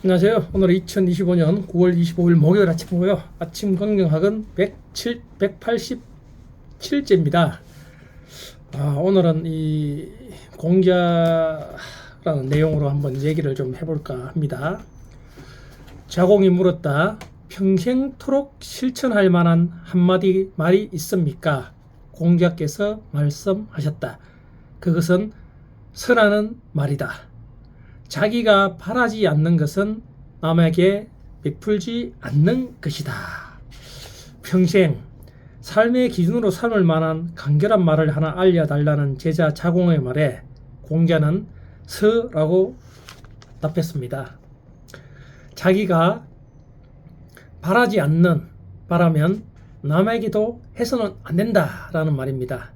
안녕하세요. 오늘 2025년 9월 25일 목요일 아침이고요. 아침 건강학은 107, 187제입니다. 아, 오늘은 이 공자라는 내용으로 한번 얘기를 좀 해볼까 합니다. 자공이 물었다. 평생토록 실천할 만한 한마디 말이 있습니까? 공자께서 말씀하셨다. 그것은 선하는 말이다. 자기가 바라지 않는 것은 남에게 베풀지 않는 것이다. 평생 삶의 기준으로 삼을 만한 간결한 말을 하나 알려달라는 제자 자공의 말에 공자는 서라고 답했습니다. 자기가 바라지 않는 바라면 남에게도 해서는 안 된다라는 말입니다.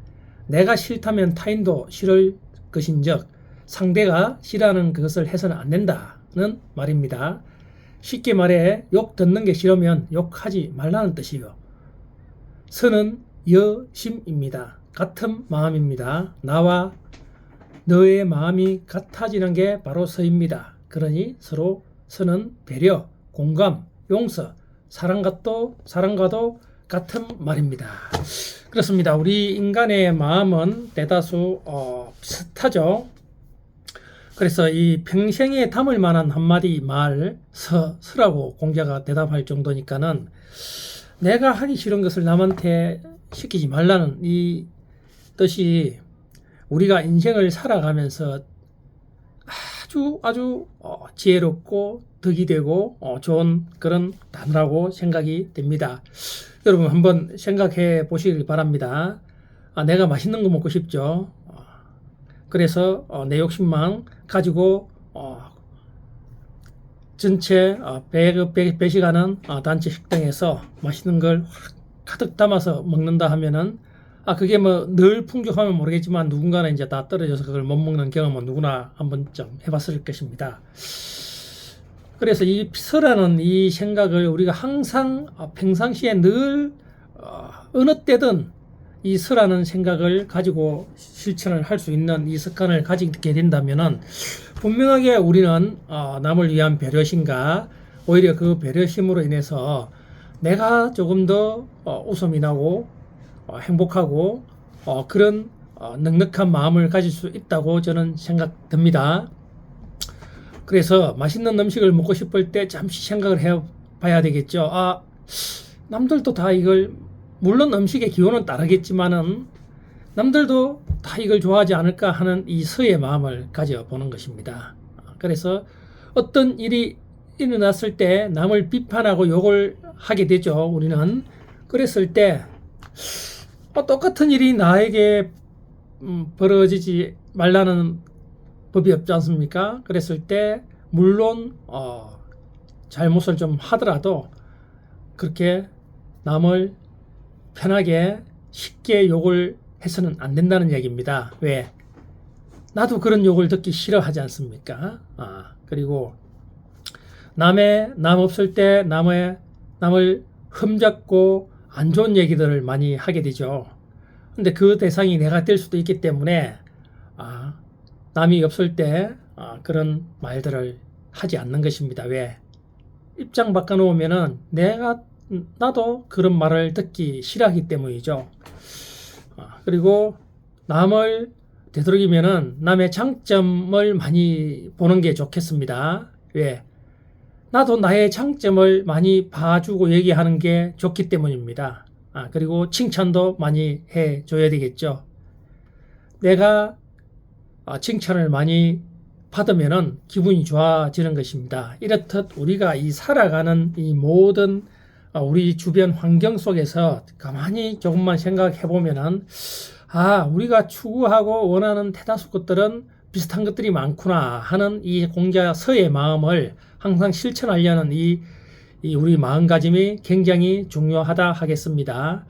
내가 싫다면 타인도 싫을 것인즉 상대가 싫어하는 그것을 해서는 안 된다는 말입니다. 쉽게 말해 욕 듣는 게 싫으면 욕하지 말라는 뜻이요. 선은 여심입니다. 같은 마음입니다. 나와 너의 마음이 같아지는 게 바로 서입니다. 그러니 서로 선은 배려, 공감, 용서, 사랑과도 사랑과도 같은 말입니다. 그렇습니다. 우리 인간의 마음은 대다수 어, 비슷하죠. 그래서 이 평생에 담을 만한 한마디 말, 서, 서라고 공자가 대답할 정도니까는 내가 하기 싫은 것을 남한테 시키지 말라는 이 뜻이 우리가 인생을 살아가면서 아주 아주 어, 지혜롭고 덕이 되고 어, 좋은 그런 단어라고 생각이 됩니다. 여러분 한번 생각해 보시길 바랍니다. 아, 내가 맛있는 거 먹고 싶죠. 어, 그래서 어, 내 욕심만 가지고 어, 전체 어, 배, 배, 배시가는 어, 단체 식당에서 맛있는 걸 확 가득 담아서 먹는다 하면은 아 그게 뭐 늘 풍족하면 모르겠지만 누군가는 이제 다 떨어져서 그걸 못 먹는 경험은 누구나 한 번쯤 해봤을 것입니다. 그래서 이 서라는 이 생각을 우리가 항상 어, 평상시에 늘 어, 어느 때든 이 서라는 생각을 가지고 실천을 할 수 있는 이 습관을 가지게 된다면은 분명하게 우리는 어, 남을 위한 배려심과 오히려 그 배려심으로 인해서 내가 조금 더 어, 웃음이 나고 어, 행복하고 어, 그런 어, 넉넉한 마음을 가질 수 있다고 저는 생각됩니다. 그래서 맛있는 음식을 먹고 싶을 때 잠시 생각을 해 봐야 되겠죠. 아, 남들도 다 이걸 물론 음식의 기호는 다르겠지만은 남들도 다 이걸 좋아하지 않을까 하는 이 서의 마음을 가져보는 것입니다. 그래서 어떤 일이 일어났을 때 남을 비판하고 욕을 하게 되죠. 우리는 그랬을 때 어, 똑같은 일이 나에게 음, 벌어지지 말라는 법이 없지 않습니까? 그랬을 때 물론 어, 잘못을 좀 하더라도 그렇게 남을 편하게 쉽게 욕을 해서는 안 된다는 얘기입니다. 왜? 나도 그런 욕을 듣기 싫어하지 않습니까? 아, 그리고 남의 남 없을 때 남의 남을 흠잡고 안 좋은 얘기들을 많이 하게 되죠. 근데 그 대상이 내가 될 수도 있기 때문에 아, 남이 없을 때 아, 그런 말들을 하지 않는 것입니다. 왜? 입장 바꿔 놓으면은 내가 나도 그런 말을 듣기 싫어하기 때문이죠. 아, 그리고 남을 되도록이면은 남의 장점을 많이 보는 게 좋겠습니다. 왜? 나도 나의 장점을 많이 봐주고 얘기하는 게 좋기 때문입니다. 아, 그리고 칭찬도 많이 해줘야 되겠죠. 내가 아, 칭찬을 많이 받으면은 기분이 좋아지는 것입니다. 이렇듯 우리가 이 살아가는 이 모든 아, 우리 주변 환경 속에서 가만히 조금만 생각해 보면은 아, 우리가 추구하고 원하는 대다수 것들은 비슷한 것들이 많구나 하는 이 공자서의 마음을 항상 실천하려는 이, 이 우리 마음가짐이 굉장히 중요하다 하겠습니다.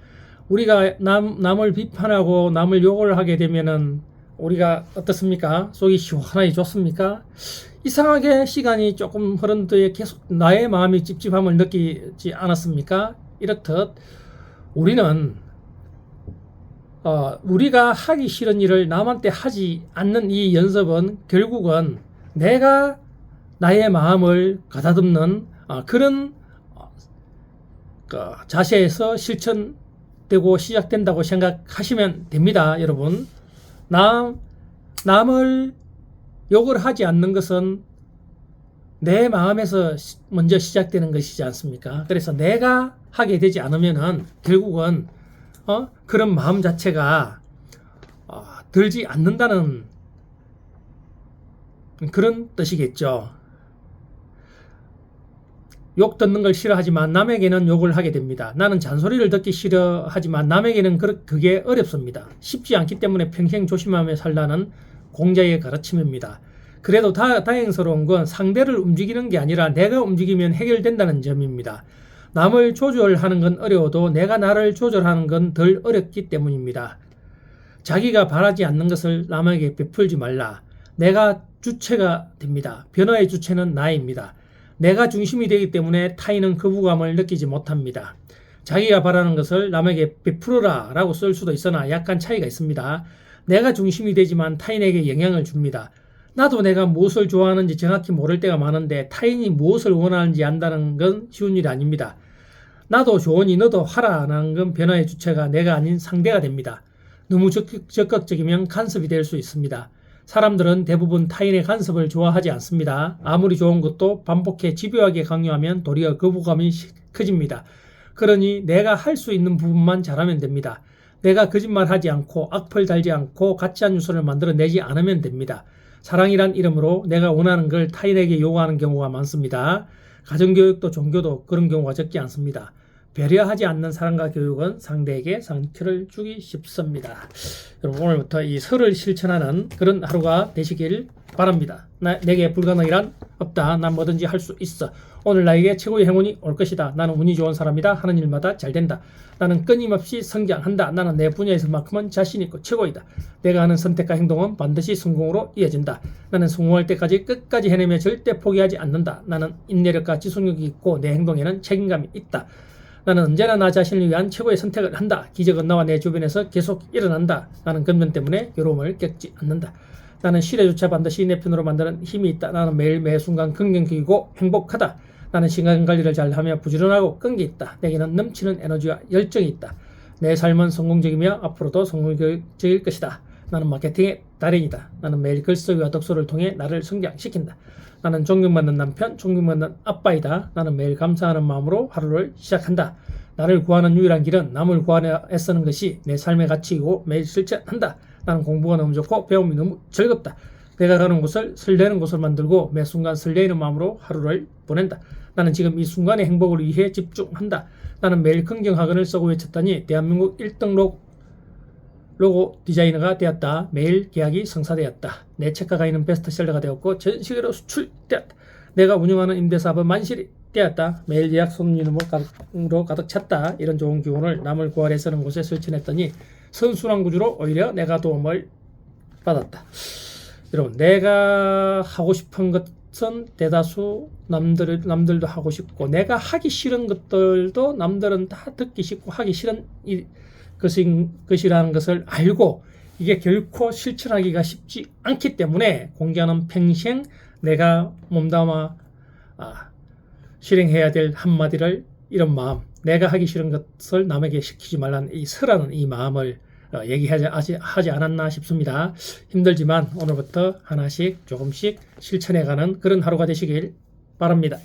우리가 남, 남을 비판하고 남을 욕을 하게 되면은 우리가 어떻습니까? 속이 시원하게 좋습니까? 이상하게 시간이 조금 흐른 뒤에 계속 나의 마음이 찝찝함을 느끼지 않았습니까? 이렇듯 우리는 어, 우리가 하기 싫은 일을 남한테 하지 않는 이 연습은 결국은 내가 나의 마음을 가다듬는 아, 그런 어, 그 자세에서 실천되고 시작된다고 생각하시면 됩니다, 여러분. 남 남을 욕을 하지 않는 것은 내 마음에서 시- 먼저 시작되는 것이지 않습니까? 그래서 내가 하게 되지 않으면은 결국은 어? 그런 마음 자체가 어, 들지 않는다는 그런 뜻이겠죠. 욕 듣는 걸 싫어하지만 남에게는 욕을 하게 됩니다. 나는 잔소리를 듣기 싫어하지만 남에게는 그- 그게 어렵습니다. 쉽지 않기 때문에 평생 조심하며 살라는 공자의 가르침입니다. 그래도 다, 다행스러운 건 상대를 움직이는 게 아니라 내가 움직이면 해결된다는 점입니다. 남을 조절하는 건 어려워도 내가 나를 조절하는 건 덜 어렵기 때문입니다. 자기가 바라지 않는 것을 남에게 베풀지 말라. 내가 주체가 됩니다. 변화의 주체는 나입니다. 내가 중심이 되기 때문에 타인은 거부감을 느끼지 못합니다. 자기가 바라는 것을 남에게 베풀어라 라고 쓸 수도 있으나 약간 차이가 있습니다. 내가 중심이 되지만 타인에게 영향을 줍니다. 나도 내가 무엇을 좋아하는지 정확히 모를 때가 많은데 타인이 무엇을 원하는지 안다는 건 쉬운 일이 아닙니다. 나도 좋으니 너도 하라는 건 변화의 주체가 내가 아닌 상대가 됩니다. 너무 적극, 적극적이면 간섭이 될 수 있습니다. 사람들은 대부분 타인의 간섭을 좋아하지 않습니다. 아무리 좋은 것도 반복해 집요하게 강요하면 도리어 거부감이 시- 커집니다. 그러니 내가 할 수 있는 부분만 잘하면 됩니다. 내가 거짓말하지 않고 악플 달지 않고 가짜한 뉴스를 만들어내지 않으면 됩니다. 사랑이란 이름으로 내가 원하는 걸 타인에게 요구하는 경우가 많습니다. 가정교육도 종교도 그런 경우가 적지 않습니다. 배려하지 않는 사랑과 교육은 상대에게 상처를 주기 쉽습니다. 여러분 오늘부터 이 설을 실천하는 그런 하루가 되시길 바랍니다. 나, 내게 불가능이란 없다. 난 뭐든지 할 수 있어. 오늘 나에게 최고의 행운이 올 것이다. 나는 운이 좋은 사람이다. 하는 일마다 잘 된다. 나는 끊임없이 성장한다. 나는 내 분야에서만큼은 자신 있고 최고이다. 내가 하는 선택과 행동은 반드시 성공으로 이어진다. 나는 성공할 때까지 끝까지 해내며 절대 포기하지 않는다. 나는 인내력과 지속력이 있고 내 행동에는 책임감이 있다. 나는 언제나 나 자신을 위한 최고의 선택을 한다. 기적은 나와 내 주변에서 계속 일어난다. 나는 근면 때문에 괴로움을 겪지 않는다. 나는 시대조차 반드시 내 편으로 만드는 힘이 있다. 나는 매일 매 순간 긍정적이고 행복하다. 나는 시간 관리를 잘하며 부지런하고 끈기 있다. 내게는 넘치는 에너지와 열정이 있다. 내 삶은 성공적이며 앞으로도 성공적일 것이다. 나는 마케팅의 달인이다. 나는 매일 글쓰기와 독서를 통해 나를 성장시킨다. 나는 존경받는 남편, 존경받는 아빠이다. 나는 매일 감사하는 마음으로 하루를 시작한다. 나를 구하는 유일한 길은 남을 구하려 애쓰는 것이 내 삶의 가치이고 매일 실천한다. 나는 공부가 너무 좋고 배움이 너무 즐겁다. 내가 가는 곳을 설레는 곳을 만들고 매 순간 설레이는 마음으로 하루를 보낸다. 나는 지금 이 순간의 행복을 위해 집중한다. 나는 매일 긍정학원을 쓰고 외쳤더니 대한민국 1등 로 로고 디자이너가 되었다. 매일 계약이 성사되었다. 내 책가가 있는 베스트셀러가 되었고 전 세계로 수출되었다. 내가 운영하는 임대사업은 만실이 되었다. 매일 예약 손님으로 가득, 찼다. 이런 좋은 기운을 남을 구하려 쓰는 곳에 설치했더니 선순환 구조로 오히려 내가 도움을 받았다. 여러분, 내가 하고 싶은 것은 대다수 남들, 남들도 하고 싶고, 내가 하기 싫은 것들도 남들은 다 듣기 싫고 하기 싫은 이, 것인, 것이라는 것을 알고, 이게 결코 실천하기가 쉽지 않기 때문에 공자는 평생 내가 몸담아 아, 실행해야 될 한마디를 이런 마음, 내가 하기 싫은 것을 남에게 시키지 말라는 이 서라는 이 마음을 어, 얘기하지 하지, 하지 않았나 싶습니다. 힘들지만 오늘부터 하나씩 조금씩 실천해가는 그런 하루가 되시길 바랍니다.